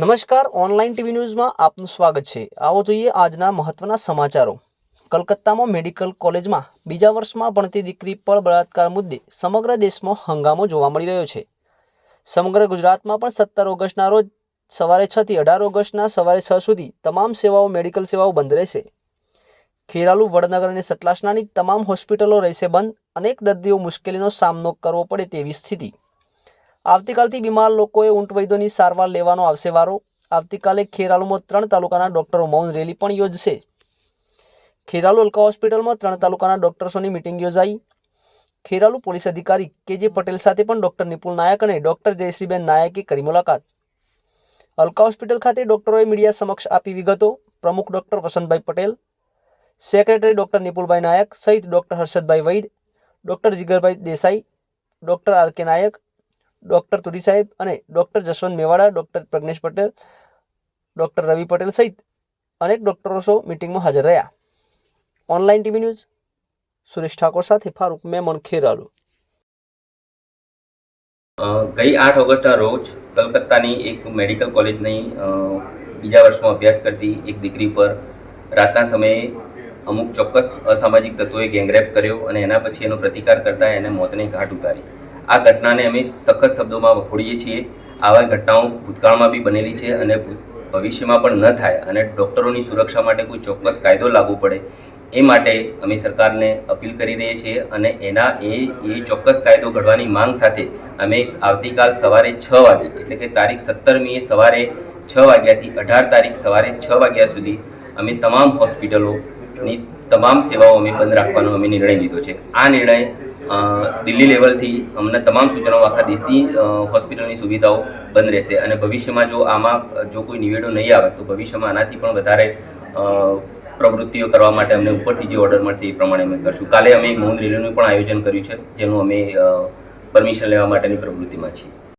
નમસ્કાર, online TV ન્યૂઝમાં આપનું સ્વાગત છે. આવો જોઈએ આજના મહત્વના સમાચારો. કલકત્તામાં મેડિકલ કોલેજમાં બીજા વર્ષમાં ભણતી દીકરી પર બળાત્કાર મુદ્દે સમગ્ર દેશમાં હંગામો જોવા મળી રહ્યો છે. સમગ્ર ગુજરાતમાં પણ સત્તર ઓગસ્ટના રોજ સવારે છથી અઢાર ઓગસ્ટના સવારે છ સુધી તમામ સેવાઓ મેડિકલ સેવાઓ બંધ રહેશે. ખેરાલુ, વડનગર અને સતલાસણાની તમામ હોસ્પિટલો રહેશે બંધ. અનેક દર્દીઓ મુશ્કેલીનો સામનો કરવો પડે તેવી સ્થિતિ. આવતીકાલથી બીમાર લોકોએ ઊંટ વૈદ્યોની સારવાર લેવાનો આવશે વારો. આવતીકાલે ખેરાલુમાં ત્રણ તાલુકાના ડોક્ટરો મૌન રેલી પણ યોજશે. ખેરાલુ અલ્કા હોસ્પિટલમાં ત્રણ તાલુકાના ડોક્ટર્સોની મિટિંગ યોજાઈ. ખેરાલુ પોલીસ અધિકારી કે જે પટેલ સાથે પણ ડોક્ટર નિપુલ નાયક અને ડોક્ટર જયશ્રીબેન નાયકે કરી મુલાકાત. અલકા હોસ્પિટલ ખાતે ડોક્ટરોએ મીડિયા સમક્ષ આપી વિગતો. પ્રમુખ doctor Vasantbhai Patel, secretary doctor Nipulbhai Nayak, સહિત ડોક્ટર હર્ષદભાઈ વૈદ, ડોક્ટર જીગરભાઈ દેસાઈ, ડોક્ટર આર કે નાયક ડૉક્ટર તુરી સાહેબ અને doctor Jaswant Mewada, doctor Pragnesh Patel, doctor Ravi Patel સહિત અનેક ડૉક્ટરો મિટિંગમાં હાજર રહ્યા. Online TV news, Suresh Thakor સાથે ફારૂક મેમણ, ખેરાલુ. ગઈ આઠ ઓગસ્ટના રોજ કલકત્તાની એક મેડિકલ કોલેજની બીજા વર્ષમાં અભ્યાસ કરતી એક દીકરી પર રાતના સમયે અમુક ચોક્કસ અસામાજિક તત્વોએ ગેંગરેપ કર્યો અને એના પછી એનો પ્રતિકાર કરતા એને મોતને ઘાટ ઉતારી. આ ઘટનાને અમે સખત શબ્દોમાં વખોડીએ છીએ. આવા ઘટનાઓ ભૂતકાળમાં બી બનેલી છે અને ભવિષ્યમાં પણ ન થાય અને ડૉક્ટરોની સુરક્ષા માટે કોઈ ચોક્કસ કાયદો લાગુ પડે એ માટે અમે સરકારને અપીલ કરી રહીએ છીએ અને એના એ એ ચોક્કસ કાયદો ઘડવાની માંગ સાથે અમે આવતીકાલ સવારે છ વાગે, એટલે કે તારીખ સત્તરમીએ સવારે છ વાગ્યાથી અઢાર તારીખ સવારે છ વાગ્યા સુધી અમે તમામ હોસ્પિટલોની તમામ સેવાઓ અમે બંધ રાખવાનો અમે નિર્ણય લીધો છે. આ નિર્ણય દિલ્હી લેવલથી અમને તમામ સૂચનાઓ આખા દેશની હોસ્પિટલની સુવિધાઓ બંધ રહેશે અને ભવિષ્યમાં જો આમાં જો કોઈ નિવેડો નહીં આવે, તો ભવિષ્યમાં આનાથી પણ વધારે પ્રવૃત્તિઓ કરવા માટે અમને ઉપરથી જે ઓર્ડર મળશે એ પ્રમાણે અમે કરશું. કાલે અમે એક મૌન રેલીનું પણ આયોજન કર્યું છે, જેનું અમે પરમિશન લેવા માટેની પ્રવૃત્તિમાં છીએ.